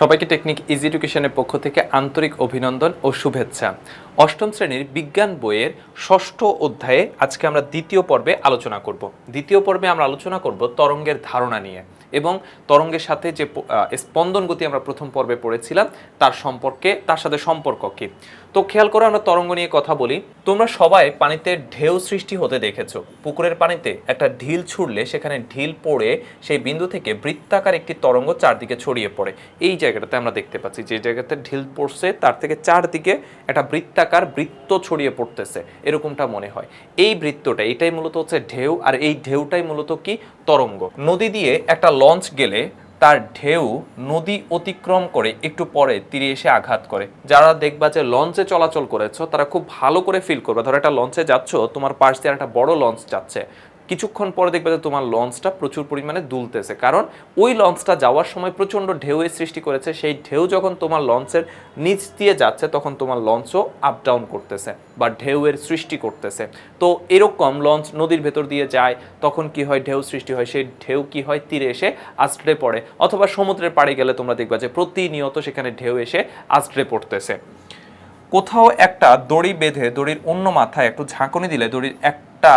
সবাইকে technique easy এডুকেশনের পক্ষ থেকে আন্তরিক অভিনন্দন ও শুভেচ্ছা। অষ্টম শ্রেণির বিজ্ঞান বইয়ের ষষ্ঠ অধ্যায়ে আজকে আমরা দ্বিতীয় পর্বে আলোচনা করব। দ্বিতীয় পর্বে আমরা আলোচনা করব তরঙ্গের ধারণা নিয়ে এবং তরঙ্গের সাথে যে স্পন্দন গতি আমরা প্রথম পর্বে পড়েছিলাম, তার সম্পর্কে, তার সাথে সম্পর্ক কি? তো খেয়াল করে আমরা তরঙ্গ নিয়ে কথা বলি। তোমরা সবাই পানিতে ঢেউ সৃষ্টি হতে দেখেছ। পুকুরের পানিতে একটা ঢিল ছুড়লে সেখানে ঢিল পড়ে সেই বিন্দু থেকে বৃত্তাকার একটি তরঙ্গ চারদিকে ছড়িয়ে পড়ে। এই জায়গাটাতে আমরা দেখতে পাচ্ছি, যে জায়গাতে ঢিল পড়ছে তার থেকে চারদিকে একটা বৃত্তাকার বৃত্ত ছড়িয়ে পড়তেছে, এরকমটা মনে হয়। এই বৃত্তটা, এটাই মূলত হচ্ছে ঢেউ, আর এই ঢেউটাই মূলত কি? তরঙ্গ। নদী দিয়ে একটা লঞ্চ গেলে তার ঢেউ নদী অতিক্রম করে একটু পরে তীরে এসে আঘাত করে। যারা দেখবা যে লঞ্চে চলাচল করেছ, তারা খুব ভালো করে ফিল করবে। ধরো একটা লঞ্চে যাচ্ছ, তোমার পাশ একটা বড় লঞ্চ যাচ্ছে। কিছুক্ষণ পরে দেখবে যে তোমার লঞ্চটা প্রচুর পরিমাণে দুলতেছে। কারণ ওই লঞ্চটা যাওয়ার সময় প্রচণ্ড ঢেউয়ের সৃষ্টি করেছে। সেই ঢেউ যখন তোমার লঞ্চের নিচ দিয়ে যাচ্ছে, তখন তোমার লঞ্চও আপ ডাউন করতেছে বা ঢেউয়ের সৃষ্টি করতেছে। তো এরকম লঞ্চ নদীর ভেতর দিয়ে যায়, তখন কি হয়? ঢেউ সৃষ্টি হয়। সেই ঢেউ কি হয়? তীরে এসে আছড়ে পড়ে। অথবা সমুদ্রের পাড়ে গেলে তোমরা দেখবা যে প্রতিনিয়ত সেখানে ঢেউ এসে আছড়ে পড়তেছে। কোথাও একটা দড়ি বেঁধে দড়ির অন্য মাথায় একটু ঝাঁকুনি দিলে দড়ির একটা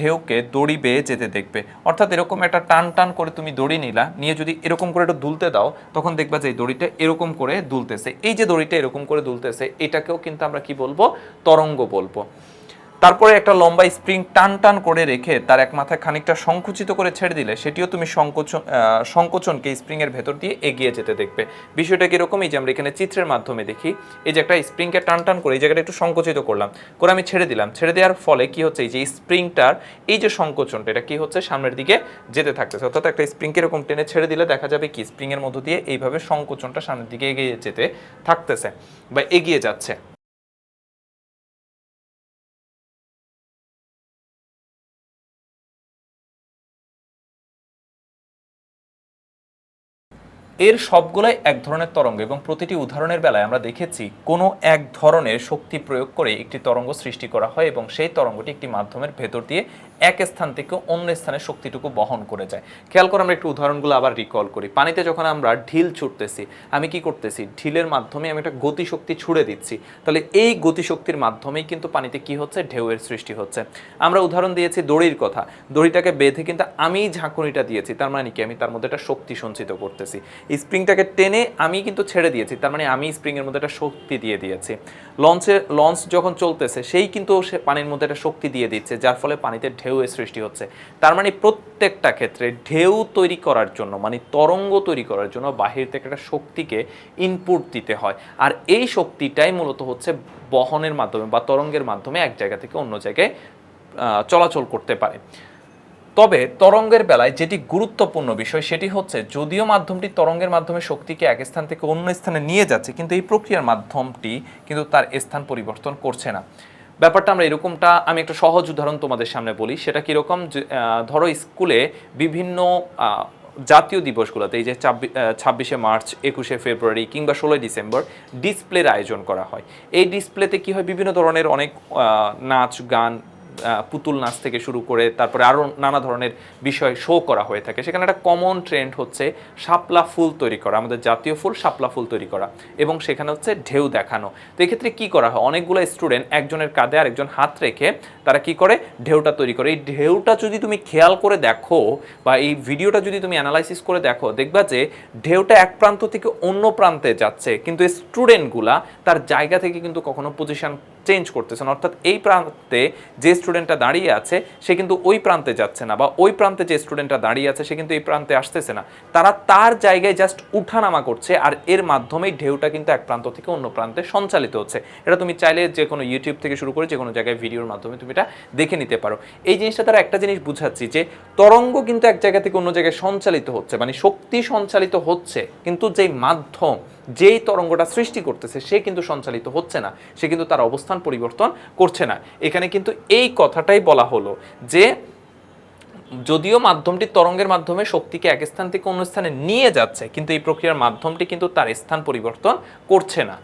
ঢেউকে দড়ি বেয়ে যেতে দেখবে। অর্থাৎ এরকম একটা টান টান করে তুমি দড়ি নিলা, নিয়ে যদি এরকম করে একটু দুলতে দাও, তখন দেখবা যে এই দড়িটা এরকম করে দুলতেছে। এই যে দড়িটা এরকম করে দুলতেছে, এটাকেও কিন্তু আমরা কি বলব? তরঙ্গ বলব। তারপরে একটা লম্বা স্প্রিং টান টান করে রেখে তার এক মাথায় খানিকটা সংকুচিত করে ছেড়ে দিলে সেটিও তুমি সংকোচন সংকোচনকে স্প্রিং এর ভেতর দিয়ে এগিয়ে যেতে দেখবে। বিষয়টা কিরকমই যে আমরা এখানে চিত্রের মাধ্যমে দেখি, এই যে একটা স্প্রিংকে টান টান করে এই জায়গাটা একটু সংকুচিত করলাম, করে আমি ছেড়ে দিলাম। ছেড়ে দেওয়ার ফলে কি হচ্ছে? এই যে স্প্রিংটার এই যে সংকোচনটা, এটা কি হচ্ছে? সামনের দিকে যেতে থাকতেছে। অর্থাৎ একটা স্প্রিংকে এরকম টেনে ছেড়ে দিলে দেখা যাবে কি? স্প্রিং এর মধ্য দিয়ে এইভাবে সংকোচনটা সামনের দিকে এগিয়ে যেতে থাকতেছে বা এগিয়ে যাচ্ছে। এর সবগুলাই এক ধরনের তরঙ্গ এবং প্রতিটি উদাহরণের বেলায় আমরা দেখেছি কোনো এক ধরনের শক্তি প্রয়োগ করে একটি তরঙ্গ সৃষ্টি করা হয় এবং সেই তরঙ্গটি একটি মাধ্যমের ভেতর দিয়ে এক স্থান থেকে অন্য স্থানে শক্তিটুকু বহন করে যায়। খেয়াল করে আমরা একটু উদাহরণগুলো আবার রিকল করি। পানিতে যখন আমরা ঢিল ছুটতেছি, আমি কি করতেছি? ঢিলের মাধ্যমে আমি একটা গতিশক্তি ছুড়ে দিচ্ছি। তাহলে এই গতিশক্তির মাধ্যমেই কিন্তু পানিতে কি হচ্ছে? ঢেউয়ের সৃষ্টি হচ্ছে। আমরা উদাহরণ দিয়েছি দড়ির কথা। দড়িটাকে বেঁধে কিন্তু আমি ঝাঁকুনিটা দিয়েছি। তার মানে কি? আমি তার মধ্যে একটা শক্তি সঞ্চিত করতেছি। স্প্রিংটাকে টেনে আমি কিন্তু ছেড়ে দিয়েছি, তার মানে আমি স্প্রিংয়ের মধ্যে একটা শক্তি দিয়ে দিয়েছি। লঞ্চের লঞ্চ যখন চলতেছে, সেই কিন্তু সে পানির মধ্যে একটা শক্তি দিয়ে দিচ্ছে, যার ফলে পানিতে ঢেউয়ের সৃষ্টি হচ্ছে। তার মানে প্রত্যেকটা ক্ষেত্রে ঢেউ তৈরি করার জন্য মানে তরঙ্গ তৈরি করার জন্য বাহির থেকে একটা শক্তিকে ইনপুট দিতে হয়। আর এই শক্তিটাই মূলত হচ্ছে বহনের মাধ্যমে বা তরঙ্গের মাধ্যমে এক জায়গা থেকে অন্য জায়গায় চলাচল করতে পারে। তবে তরঙ্গের বেলায় যেটি গুরুত্বপূর্ণ বিষয় সেটি হচ্ছে, যদিও মাধ্যমটি তরঙ্গের মাধ্যমে শক্তিকে এক স্থান থেকে অন্য স্থানে নিয়ে যাচ্ছে, কিন্তু এই প্রক্রিয়ার মাধ্যমটি কিন্তু তার স্থান পরিবর্তন করছে না। ব্যাপারটা আমরা এরকমটা, আমি একটা সহজ উদাহরণ তোমাদের সামনে বলি। সেটা কীরকম? ধরো স্কুলে বিভিন্ন জাতীয় দিবসগুলোতে এই যে ছাব্বিশে মার্চ, একুশে ফেব্রুয়ারি কিংবা ষোলোই ডিসেম্বর ডিসপ্লের আয়োজন করা হয়। এই ডিসপ্লেতে কি হয়? বিভিন্ন ধরনের অনেক নাচ, গান পুতুল নাচ থেকে শুরু করে তারপরে আরও নানা ধরনের বিষয় শো করা হয়ে থাকে। সেখানে একটা কমন ট্রেন্ড হচ্ছে শাপলা ফুল তৈরি করা, আমাদের জাতীয় ফুল শাপলা ফুল তৈরি করা এবং সেখানে হচ্ছে ঢেউ দেখানো। তো এক্ষেত্রে কী করা হয়? অনেকগুলো স্টুডেন্ট একজনের কাঁধে আর একজন হাত রেখে তারা কি করে? ঢেউটা তৈরি করে। এই ঢেউটা যদি তুমি খেয়াল করে দেখো বা এই ভিডিওটা যদি তুমি অ্যানালাইসিস করে দেখো, দেখবা যে ঢেউটা এক প্রান্ত থেকে অন্য প্রান্তে যাচ্ছে। কিন্তু স্টুডেন্টগুলা তার জায়গা থেকে কিন্তু কখনো পজিশন চেঞ্জ করতেছেন। অর্থাৎ এই প্রান্তে যে স্টুডেন্টটা দাঁড়িয়ে আছে, সে কিন্তু ওই প্রান্তে যাচ্ছে না বা ওই প্রান্তে যে স্টুডেন্টটা দাঁড়িয়ে আছে, সে কিন্তু এই প্রান্তে আসতেছে না। তারা তার জায়গায় জাস্ট উঠানামা করছে আর এর মাধ্যমেই ঢেউটা কিন্তু এক প্রান্ত থেকে অন্য প্রান্তে সঞ্চালিত হচ্ছে। এটা তুমি চাইলে যে কোনো ইউটিউব থেকে শুরু করে যে কোনো জায়গায় ভিডিওর মাধ্যমে তুমি এটা দেখে নিতে পারো। এই জিনিসটা তারা একটা জিনিস বুঝাচ্ছি যে, তরঙ্গ কিন্তু এক জায়গা থেকে অন্য জায়গায় সঞ্চালিত হচ্ছে মানে শক্তি সঞ্চালিত হচ্ছে, কিন্তু যেই মাধ্যম যেই তরঙ্গটা সৃষ্টি করতেছে, সে কিন্তু সঞ্চালিত হচ্ছে না। সে কিন্তু তার অবস্থান পরিবর্তন করছে না। এখানে কিন্তু এই কথাটাই বলা হলো যে, যদিও মাধ্যমটি তরঙ্গের মাধ্যমে শক্তিকে এক স্থান থেকে অন্য স্থানে নিয়ে যাচ্ছে, কিন্তু এই প্রক্রিয়ার মাধ্যমটি কিন্তু তার স্থান পরিবর্তন করছে না।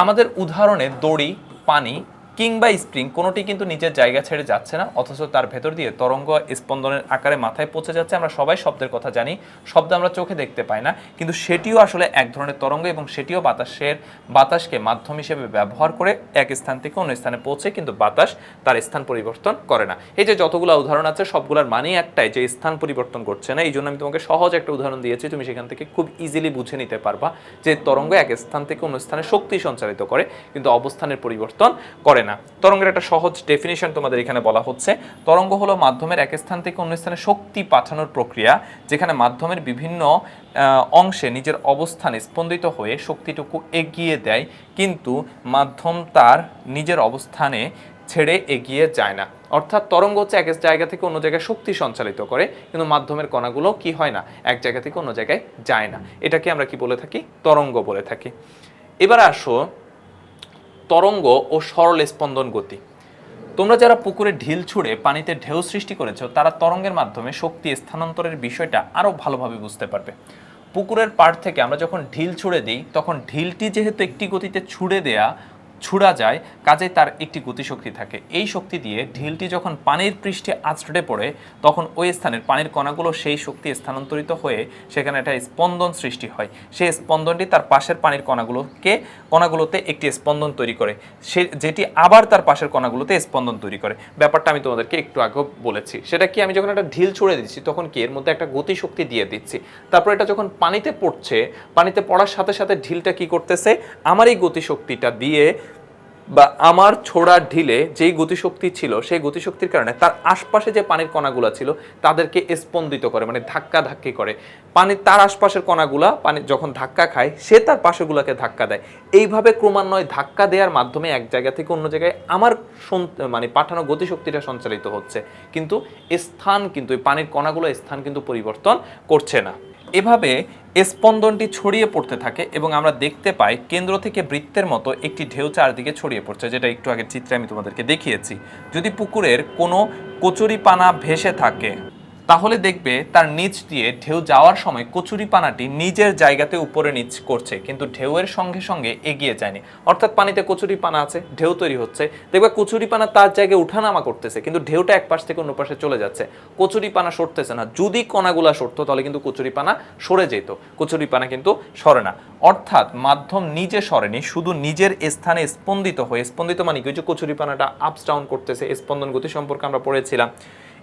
আমাদের উদাহরণে দড়ি, পানি কিংবা স্প্রিং, কোনোটি কিন্তু নিজের জায়গা ছেড়ে যাচ্ছে না, অথচ তার ভেতর দিয়ে তরঙ্গ স্পন্দনের আকারে মাথায় পৌঁছে যাচ্ছে। আমরা সবাই শব্দের কথা জানি, শব্দ আমরা চোখে দেখতে পাই না, কিন্তু সেটিও আসলে এক ধরনের তরঙ্গ এবং সেটিও বাতাসের, বাতাসকে মাধ্যম হিসেবে ব্যবহার করে এক স্থান থেকে অন্য স্থানে পৌঁছে কিন্তু বাতাস তার স্থান পরিবর্তন করে না। এই যে যতগুলো উদাহরণ আছে, সবগুলোর মানেই একটাই যে স্থান পরিবর্তন করছে না। এই জন্য আমি তোমাকে সহজ একটা উদাহরণ দিয়েছি, তুমি সেখান থেকে খুব ইজিলি বুঝে নিতে পারবা যে তরঙ্গ এক স্থান থেকে অন্য স্থানে শক্তি সঞ্চারিত করে, কিন্তু অবস্থানের পরিবর্তন করে না। তরঙ্গের একটা সহজ ডেফিনেশন তোমাদের এখানে বলা হচ্ছে। তরঙ্গ হলো মাধ্যমের এক স্থান থেকে অন্য স্থানে শক্তি পাঠানোর প্রক্রিয়া, যেখানে মাধ্যমের বিভিন্ন অংশে নিজের অবস্থানে স্পন্দিত হয়ে শক্তিটুকু এগিয়ে দেয়, কিন্তু মাধ্যম তার নিজের অবস্থানে ছেড়ে এগিয়ে যায় না। অর্থাৎ তরঙ্গ হচ্ছে এক জায়গা থেকে অন্য জায়গায় শক্তি সঞ্চালিত করে, কিন্তু মাধ্যমের কণাগুলো কি হয় না? এক জায়গা থেকে অন্য জায়গায় যায় না। এটাকে আমরা কি বলে থাকি? তরঙ্গ বলে থাকি। এবার আসো তরঙ্গ ও সরল স্পন্দন গতি। তোমরা যারা পুকুরে ঢিল ছুঁড়ে পানিতে ঢেউ সৃষ্টি করেছ, তারা তরঙ্গের মাধ্যমে শক্তি স্থানান্তরের বিষয়টা আরও ভালোভাবে বুঝতে পারবে। পুকুরের পাড় থেকে আমরা যখন ঢিল ছুঁড়ে দিই, তখন ঢিলটি যেহেতু একটি গতিতে ছুঁড়ে দেয়া ছুড়া যায় কাজে তার একটি গতিশক্তি থাকে। এই শক্তি দিয়ে ঢিলটি যখন পানির পৃষ্ঠে আছড়ে পড়ে, তখন ওই স্থানের পানির কণাগুলো সেই শক্তি স্থানান্তরিত হয়ে সেখানে একটা স্পন্দন সৃষ্টি হয়। সেই স্পন্দনটি তার পাশের পানির কণাগুলোকে, কণাগুলোতে একটি স্পন্দন তৈরি করে। সে, যেটি আবার তার পাশের কণাগুলোতে স্পন্দন তৈরি করে। ব্যাপারটা আমি তোমাদেরকে একটু আগে বলেছি। সেটা কি, আমি যখন একটা ঢিল ছুড়ে দিচ্ছি, তখন কি এর মধ্যে একটা গতিশক্তি দিয়ে দিচ্ছি? তারপর এটা যখন পানিতে পড়ছে, পানিতে পড়ার সাথে সাথে ঢিলটা কি করতেছে? আমার এই গতিশক্তিটা দিয়ে বা আমার ছোড়ার ঢিলে যেই গতিশক্তি ছিল, সেই গতিশক্তির কারণে তার আশপাশে যে পানির কণাগুলো ছিল, তাদেরকে স্পন্দিত করে মানে ধাক্কা ধাক্কি করে। পানির তার আশপাশের কণাগুলা পানি যখন ধাক্কা খায়, সে তার পাশেগুলোকে ধাক্কা দেয়। এইভাবে ক্রমান্বয়ে ধাক্কা দেওয়ার মাধ্যমে এক জায়গা থেকে অন্য জায়গায় আমার মানে পাঠানো গতিশক্তিটা সঞ্চালিত হচ্ছে। কিন্তু স্থান কিন্তু, এই পানির কণাগুলো স্থান কিন্তু পরিবর্তন করছে না। এভাবে স্পন্দনটি ছড়িয়ে পড়তে থাকে এবং আমরা দেখতে পাই কেন্দ্র থেকে বৃত্তের মতো একটি ঢেউ চারদিকে ছড়িয়ে পড়ছে, যেটা একটু আগের চিত্রে আমি তোমাদেরকে দেখিয়েছি। যদি পুকুরের কোনো কচুরিপানা ভেসে থাকে তাহলে দেখবে তার নিচ দিয়ে ঢেউ যাওয়ার সময় কচুরিপানাটি নিজের জায়গাতে উপরে নিচ করছে, কিন্তু ঢেউয়ের সঙ্গে সঙ্গে এগিয়ে যায়নি। অর্থাৎ পানিতে কচুরিপানা আছে, ঢেউ তৈরি হচ্ছে। দেখবে কচুরিপানা তার জায়গায় উঠানামা করতেছে, কিন্তু ঢেউটা এক পাশ থেকে অন্য পাশে চলে যাচ্ছে। কচুরিপানা সরতেছে না। যদি কণাগুলা সরতো, তাহলে কিন্তু কচুরিপানা সরে যেত। কচুরিপানা কিন্তু সরে না। অর্থাৎ মাধ্যম নিজে সরেনি, শুধু নিজের স্থানে স্পন্দিত হয়ে, স্পন্দিত মানে কি? ওই যে কচুরিপানাটা আপস ডাউন করতেছে, স্পন্দন গতি সম্পর্কে আমরা পড়েছিলাম।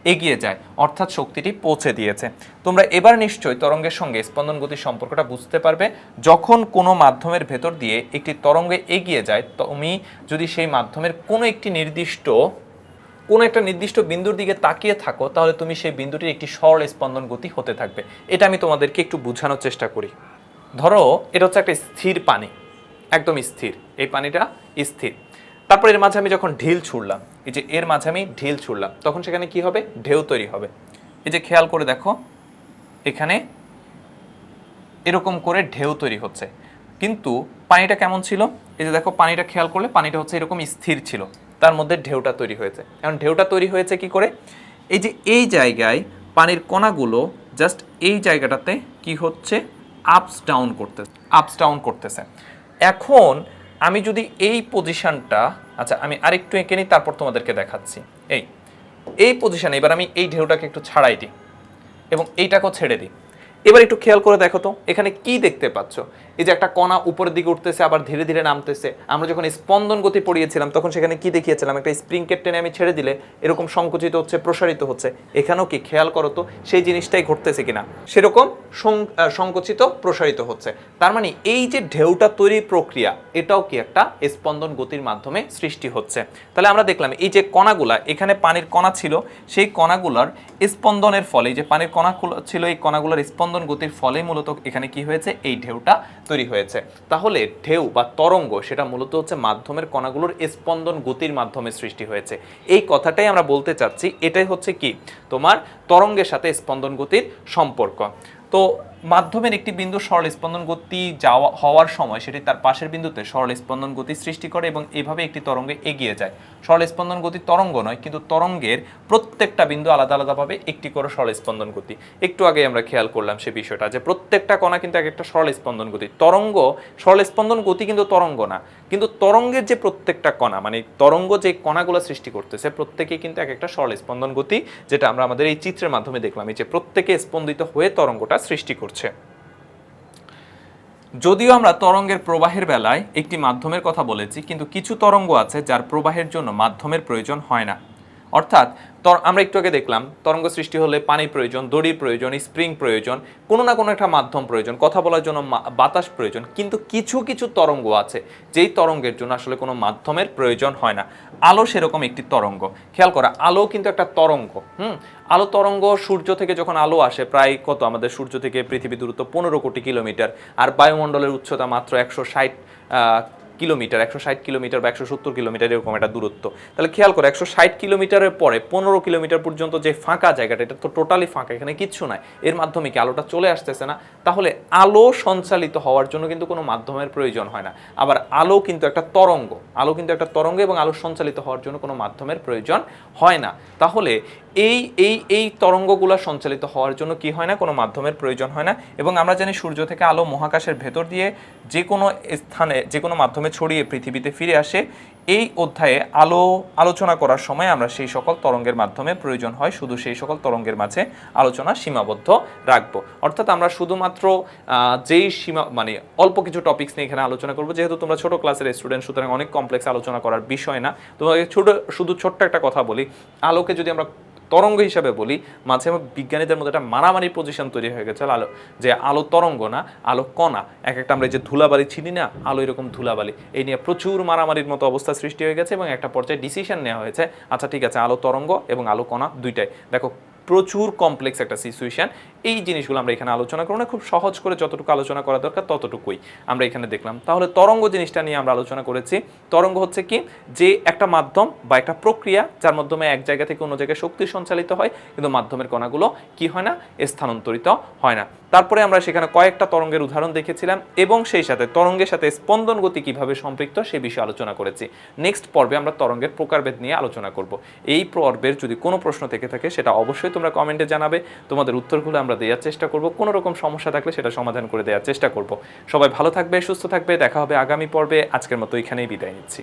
এগিয়ে যায়, অর্থাৎ শক্তিটি পৌঁছে দিয়েছে। তোমরা এবার নিশ্চয়ই তরঙ্গের সঙ্গে স্পন্দন গতির সম্পর্কটা বুঝতে পারবে। যখন কোনো মাধ্যমের ভেতর দিয়ে একটি তরঙ্গে এগিয়ে যায়, তুমি যদি সেই মাধ্যমের কোনো একটি নির্দিষ্ট, কোনো একটা নির্দিষ্ট বিন্দুর দিকে তাকিয়ে থাকো, তাহলে তুমি সেই বিন্দুটির একটি সরল স্পন্দন গতি হতে থাকবে। এটা আমি তোমাদেরকে একটু বোঝানোর চেষ্টা করি। ধরো, এটা হচ্ছে একটা স্থির পানি, একদম স্থির। এই পানিটা স্থির। তারপর এর মাঝে আমি যখন ঢিল ছুড়লাম, এই যে এর মাঝে আমি ঢিল ছুড়লাম, তখন সেখানে কি হবে? ঢেউ তৈরি হবে। এই যে খেয়াল করে দেখো, এখানে এরকম করে ঢেউ তৈরি হচ্ছে। কিন্তু পানিটা কেমন ছিল? এই যে দেখো, পানিটা খেয়াল করলে পানিটা হচ্ছে এরকম স্থির ছিল। তার মধ্যে ঢেউটা তৈরি হয়েছে। এখন ঢেউটা তৈরি হয়েছে কি করে? এই যে এই জায়গায় পানির কণাগুলো জাস্ট এই জায়গাটাতে কি হচ্ছে? আপস ডাউন করতে আপস ডাউন করতেছে। এখন আমি যদি এই পজিশনটা আচ্ছা আমি আরেকটু এঁকে নিই, তারপর তোমাদেরকে দেখাচ্ছি। এই এই পজিশনে এবার আমি এই ঢেউটাকে একটু ছাড়াই দিই এবং এইটাকেও ছেড়ে দিই। এবার একটু খেয়াল করে দেখো তো, এখানে কি দেখতে পাচ্ছ? এই যে একটা কণা উপরের দিকে উঠতেছে, আবার ধীরে ধীরে নামতেছে। আমরা যখন স্পন্দন গতি পড়িয়েছিলাম, তখন সেখানে কি দেখিয়েছিলাম? একটা স্প্রিং কেট টেনে আমি ছেড়ে দিলে এরকম সংকুচিত হচ্ছে, প্রসারিত হচ্ছে। এখানেও কি খেয়াল করো তো, সেই জিনিসটাই ঘটতেছে কিনা? সেরকম সংকুচিত, প্রসারিত হচ্ছে। তার মানে এই যে ঢেউটা তৈরির প্রক্রিয়া, এটাও কি একটা স্পন্দন গতির মাধ্যমে সৃষ্টি হচ্ছে। তাহলে আমরা দেখলাম, এই যে কণাগুলা, এখানে পানির কণা ছিল, সেই কণাগুলার স্পন্দনের ফলে যে পানির কণা ছিল, এই কণাগুলোর স্পন্দন গতির ফলে মূলত এখানে কি হয়েছে? এই ঢেউটা তৈরি হয়েছে। তাহলে ঢেউ বা তরঙ্গ সেটা মূলত হচ্ছে মাধ্যমের কণাগুলোর স্পন্দন গতির মাধ্যমে সৃষ্টি হয়েছে। এই কথাটাই আমরা বলতে চাচ্ছি, এটাই হচ্ছে কি? তোমার তরঙ্গের সাথে স্পন্দন গতির সম্পর্ক। তো মাধ্যমের একটি বিন্দু সরল স্পন্দন গতি যাওয়া হওয়ার সময় সেটি তার পাশের বিন্দুতে সরল স্পন্দন গতি সৃষ্টি করে এবং এভাবে একটি তরঙ্গে এগিয়ে যায়। সরল স্পন্দন গতি তরঙ্গ নয়, কিন্তু তরঙ্গের প্রত্যেকটা বিন্দু আলাদা আলাদাভাবে একটি করে সরল স্পন্দন গতি। একটু আগে আমরা খেয়াল করলাম সে বিষয়টা যে প্রত্যেকটা কণা কিন্তু এক একটা সরল স্পন্দন গতি। তরঙ্গ, সরল স্পন্দন গতি কিন্তু তরঙ্গ না, কিন্তু তরঙ্গের যে প্রত্যেকটা কণা মানে তরঙ্গ যে কণাগুলো সৃষ্টি করতেছে, প্রত্যেকেই কিন্তু এক একটা সরল স্পন্দন গতি, যেটা আমরা আমাদের এই চিত্রের মাধ্যমে দেখলাম, এই যে প্রত্যেকে স্পন্দিত হয়ে তরঙ্গটা সৃষ্টি করছে যদিও আমরা তরঙ্গের প্রবাহের বেলায় একটি মাধ্যমের কথা বলেছি, কিন্তু কিছু তরঙ্গ আছে যার প্রবাহের জন্য মাধ্যমের প্রয়োজন হয় না। অর্থাৎ আমরা একটু আগে দেখলাম, তরঙ্গ সৃষ্টি হলে পানি প্রয়োজন, দড়ির প্রয়োজন, স্প্রিং প্রয়োজন, কোনো না কোনো একটা মাধ্যম প্রয়োজন, কথা বলার জন্য বাতাস প্রয়োজন, কিন্তু কিছু কিছু তরঙ্গ আছে, যেই তরঙ্গের জন্য আসলে কোনো মাধ্যমের প্রয়োজন হয় না। আলো সেরকম একটি তরঙ্গ। খেয়াল করা, আলো কিন্তু একটা তরঙ্গ, হুম? আলো তরঙ্গ সূর্য থেকে যখন আলো আসে, প্রায় কত? আমাদের সূর্য থেকে পৃথিবী দূরত্ব পনেরো কোটি কিলোমিটার, আর বায়ুমণ্ডলের উচ্চতা মাত্র একশো ষাট কিলোমিটার, একশো ষাট কিলোমিটার বা একশো সত্তর কিলোমিটার এরকম একটা দূরত্ব। তাহলে খেয়াল করে, একশো ষাট কিলোমিটারের পরে পনেরো কিলোমিটার পর্যন্ত যে ফাঁকা জায়গাটা, এটা তো টোটালি ফাঁকা, এখানে কিচ্ছু নাই। এর মাধ্যমে কি আলোটা চলে আসতেছে না? তাহলে আলো সঞ্চালিত হওয়ার জন্য কিন্তু কোনো মাধ্যমের প্রয়োজন হয় না। আবার আলো কিন্তু একটা তরঙ্গ, আলো কিন্তু একটা তরঙ্গ এবং আলো সঞ্চালিত হওয়ার জন্য কোনো মাধ্যমের প্রয়োজন হয় না। তাহলে এই এই এই তরঙ্গগুলো সঞ্চালিত হওয়ার জন্য কি হয় না? কোনো মাধ্যমের প্রয়োজন হয় না। এবং আমরা জানি সূর্য থেকে আলো মহাকাশের ভেতর দিয়ে যে কোনো স্থানে, যে কোনো মাধ্যমে ছড়িয়ে পৃথিবীতে ফিরে আসে। এই অধ্যায়ে আলো, আলোচনা করার সময় আমরা সেই সকল তরঙ্গের মাধ্যমে প্রয়োজন হয়। শুধু সেই সকল তরঙ্গের মাঝে আলোচনা সীমাবদ্ধ রাখব। অর্থাৎ আমরা শুধুমাত্র যেই সীমা মানে অল্প কিছু টপিকস নিয়ে এখানে আলোচনা করব। যেহেতু তোমরা ছোট ক্লাসের স্টুডেন্ট সুতরাং অনেক কমপ্লেক্স আলোচনা করার বিষয় না। তোমাকে ছোট, শুধু ছোট্ট একটা কথা বলি। আলোকে যদি আমরা তরঙ্গ হিসাবে বলি, মাঝে বিজ্ঞানীদের মধ্যে একটা মারামারি পজিশন তৈরি হয়ে গেছে আলো যে আলো তরঙ্গ না, আলো কণা এক একটা আমরা যে ধুলাবালি চিনি না, আলো এরকম ধুলাবালি, এই নিয়ে প্রচুর মারামারির মতো অবস্থা সৃষ্টি হয়ে গেছে এবং একটা পর্যায়ে ডিসিশন নেওয়া হয়েছে আচ্ছা ঠিক আছে, আলো তরঙ্গ এবং আলো কণা দুইটাই। দেখো প্রচুর কমপ্লেক্স একটা সিচুয়েশন এই জিনিসগুলো আমরা এখানে আলোচনা করব না। খুব সহজ করে যতটুকু আলোচনা করা দরকার ততটুকুই আমরা এখানে দেখলাম। তাহলে তরঙ্গ জিনিসটা নিয়ে আমরা আলোচনা করেছি। তরঙ্গ হচ্ছে কি? যে একটা মাধ্যম বা একটা প্রক্রিয়া যার মাধ্যমে এক জায়গা থেকে অন্য জায়গায় শক্তি সঞ্চালিত হয়, কিন্তু মাধ্যমের কণাগুলো কি হয় না? স্থানান্তরিত হয় না। তারপরে আমরা সেখানে কয়েকটা তরঙ্গের উদাহরণ দেখেছিলাম এবং সেই সাথে তরঙ্গের সাথে স্পন্দন গতি কীভাবে সম্পৃক্ত সে বিষয়ে আলোচনা করেছি। নেক্সট পর্বে আমরা তরঙ্গের প্রকারভেদ নিয়ে আলোচনা করব। এই পর্বের যদি কোনো প্রশ্ন থেকে থাকে, সেটা অবশ্যই তোমরা কমেন্টে জানাবে। তোমাদের উত্তরগুলো আমরা দেওয়ার চেষ্টা করব। কোনো রকম সমস্যা থাকলে সেটা সমাধান করে দেওয়ার চেষ্টা করব। সবাই ভালো থাকবে, সুস্থ থাকবে। দেখা হবে আগামী পর্বে। আজকের মতো এখানেই বিদায় নিচ্ছি।